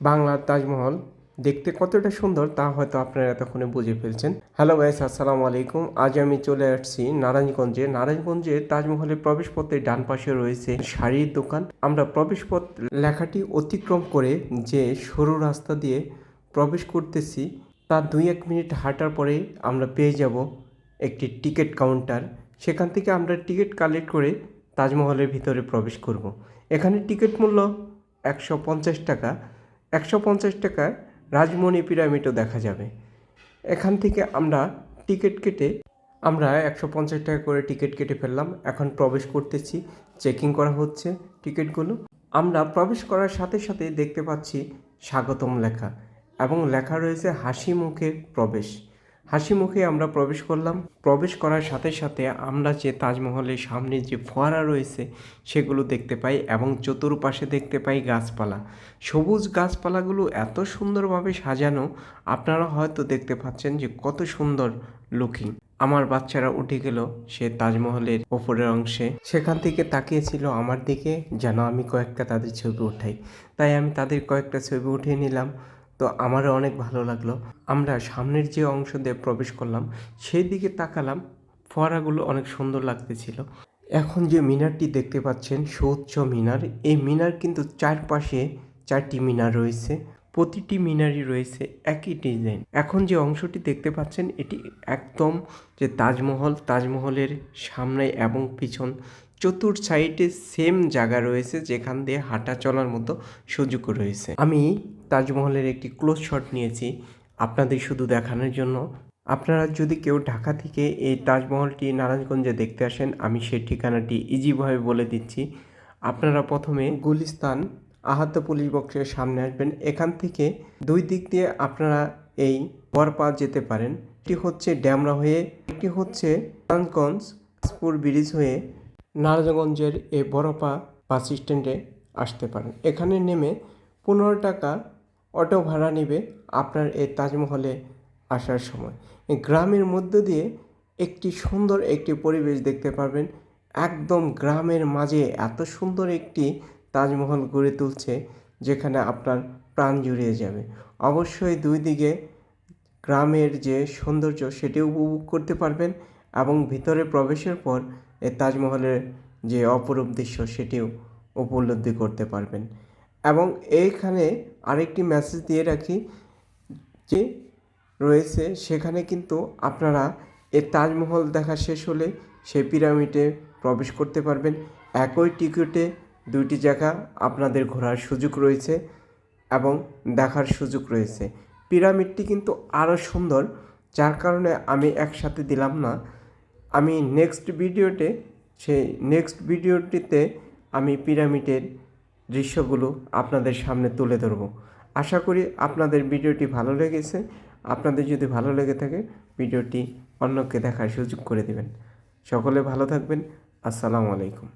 বাংলার তাজমহল দেখতে কতটা সুন্দর তা হয়তো আপনারা এতক্ষণে বুঝে ফেলছেন। হ্যালো গাইস আসসালামু আলাইকুম। আজ আমি চলে আসছি নারায়ণগঞ্জে। নারায়ণগঞ্জে তাজমহলের প্রবেশপথের ডান পাশে রয়েছে শাড়ির দোকান। আমরা প্রবেশপথ লেখাটি অতিক্রম করে যে সরু রাস্তা দিয়ে প্রবেশ করতেছি তার দুই এক মিনিট হাঁটার পরে আমরা পেয়ে যাব একটি টিকিট কাউন্টার। সেখান থেকে আমরা টিকিট কালেক্ট করে তাজমহলের ভিতরে প্রবেশ করব। এখানে টিকিট মূল্য একশো পঞ্চাশ টাকা। একশো পঞ্চাশ টাকায় রাজমণি পিরামিডও দেখা যাবে। এখান থেকে আমরা টিকিট কেটে, আমরা একশো পঞ্চাশ টাকা করে টিকিট কেটে ফেললাম। এখন প্রবেশ করতেছি, চেকিং করা হচ্ছে টিকিটগুলো। আমরা প্রবেশ করার সাথে সাথে দেখতে পাচ্ছি স্বাগতম লেখা এবং লেখা রয়েছে হাসি মুখে প্রবেশ। হাসি মুখে আমরা প্রবেশ করলাম। প্রবেশ করার সাথে সাথে আমরা যে তাজমহলের সামনে যে ফোয়ারা রয়েছে, সেগুলো দেখতে পাই এবং চতুর্পাশে দেখতে পাই গাছপালা। সবুজ গাছপালাগুলো এত সুন্দরভাবে সাজানো, আপনারা হয়তো দেখতে পাচ্ছেন যে কত সুন্দর লুকিং আমার বাচ্চারা উঠে গেল সে তাজমহলের ওপরের অংশে। সেখান থেকে তাকিয়েছিল আমার দিকে, যেন আমি কয়েকটা তাদের ছবি উঠাই। তাই আমি তাদের কয়েকটা ছবি উঠিয়ে নিলাম। তো আমারও অনেক ভালো লাগল। আমরা সামনের যে অংশ দিয়ে প্রবেশ করলাম, সেই দিকে তাকালাম, ফোয়ারাগুলো অনেক সুন্দর লাগতেছিল। এখন যে মিনারটি দেখতে পাচ্ছেন, সুউচ্চ মিনার, এই মিনার কিন্তু চারপাশে চারটি মিনার রয়েছে। প্রতিটি মিনারই রয়েছে একই ডিজাইন। এখন যে অংশটি দেখতে পাচ্ছেন, এটি একদম যে তাজমহল, তাজমহলের সামনে এবং পিছন চতুর সাইডে সেম জায়গা রয়েছে যেখান দিয়ে হাঁটা চলার মতো সুযোগ রয়েছে। আমি তাজমহলের একটি ক্লোজ শট নিয়েছি আপনাদের শুধু দেখানোর জন্য। আপনারা যদি কেউ ঢাকা থেকে এই তাজমহলটি নারায়ণগঞ্জে দেখতে আসেন, আমি সেই ঠিকানাটি ইজিভাবে বলে দিচ্ছি। আপনারা প্রথমে গুলিস্তান আহাত পুলিশ বক্সের সামনে আসবেন। এখান থেকে দুই দিক দিয়ে আপনারা এই বরপা যেতে পারেন। একটি হচ্ছে ড্যামরা হয়ে একটি হচ্ছে নারায়ণগঞ্জ দাসপুর ব্রিজ হয়ে নারায়ণগঞ্জের এই বড়পা বাস স্ট্যান্ডে আসতে পারেন। এখানে নেমে পনেরো টাকা অটো ভাড়া নেবে আপনার এই তাজমহলে আসার সময়। গ্রামের মধ্য দিয়ে একটি সুন্দর একটি পরিবেশ দেখতে পারবেন। একদম গ্রামের মাঝে এত সুন্দর একটি তাজমহল গড়ে তুলছে, যেখানে আপনার প্রাণ জুড়িয়ে যাবে। অবশ্যই দুই দিকে গ্রামের যে সৌন্দর্য, সেটি উপভোগ করতে পারবেন এবং ভিতরে প্রবেশের পর এই তাজমহলের যে অপরূপ দৃশ্য, সেটিও উপলব্ধি করতে পারবেন। এবং এইখানে আরেকটি মেসেজ দিয়ে রাখি যে রয়েছে, সেখানে কিন্তু আপনারা এই তাজমহল দেখা শেষ হলে সেই পিরামিডে প্রবেশ করতে পারবেন। একই টিকিটে দুইটি জায়গা আপনাদের ঘোরার সুযোগ রয়েছে এবং দেখার সুযোগ রয়েছে। পিরামিডটি কিন্তু আরও সুন্দর, যার কারণে আমি একসাথে দিলাম না। আমি নেক্সট ভিডিওতে সেই নেক্সট ভিডিওটিতে আমি পিরামিডের দৃশ্যগুলো আপনাদের সামনে তুলে ধরবো। আশা করি আপনাদের ভিডিওটি ভালো লেগেছে। আপনাদের যদি ভালো লেগে থাকে ভিডিওটি অন্যকে দেখার সুযোগ করে দেবেন। সকলে ভালো থাকবেন। আসসালামু আলাইকুম।